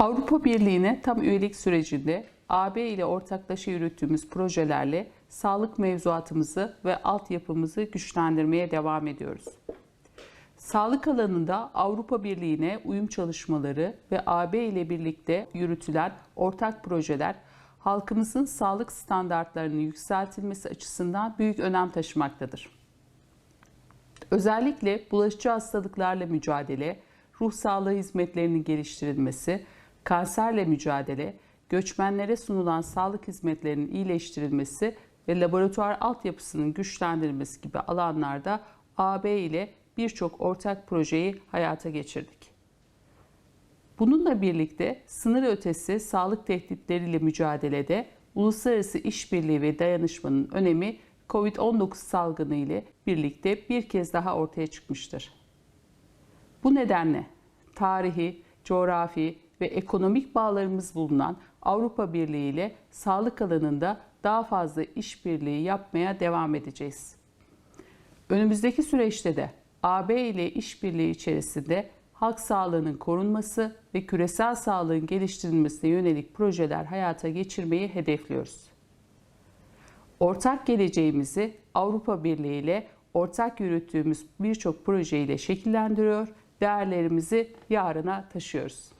Avrupa Birliği'ne tam üyelik sürecinde AB ile ortaklaşa yürüttüğümüz projelerle sağlık mevzuatımızı ve altyapımızı güçlendirmeye devam ediyoruz. Sağlık alanında Avrupa Birliği'ne uyum çalışmaları ve AB ile birlikte yürütülen ortak projeler halkımızın sağlık standartlarının yükseltilmesi açısından büyük önem taşımaktadır. Özellikle bulaşıcı hastalıklarla mücadele, ruh sağlığı hizmetlerinin geliştirilmesi, kanserle mücadele, göçmenlere sunulan sağlık hizmetlerinin iyileştirilmesi ve laboratuvar altyapısının güçlendirilmesi gibi alanlarda AB ile birçok ortak projeyi hayata geçirdik. Bununla birlikte sınır ötesi sağlık tehditleriyle mücadelede uluslararası işbirliği ve dayanışmanın önemi COVID-19 salgını ile birlikte bir kez daha ortaya çıkmıştır. Bu nedenle tarihi, coğrafi ve ekonomik bağlarımız bulunan Avrupa Birliği ile sağlık alanında daha fazla işbirliği yapmaya devam edeceğiz. Önümüzdeki süreçte de AB ile işbirliği içerisinde halk sağlığının korunması ve küresel sağlığın geliştirilmesine yönelik projeler hayata geçirmeyi hedefliyoruz. Ortak geleceğimizi Avrupa Birliği ile ortak yürüttüğümüz birçok projeyle şekillendiriyor, değerlerimizi yarına taşıyoruz.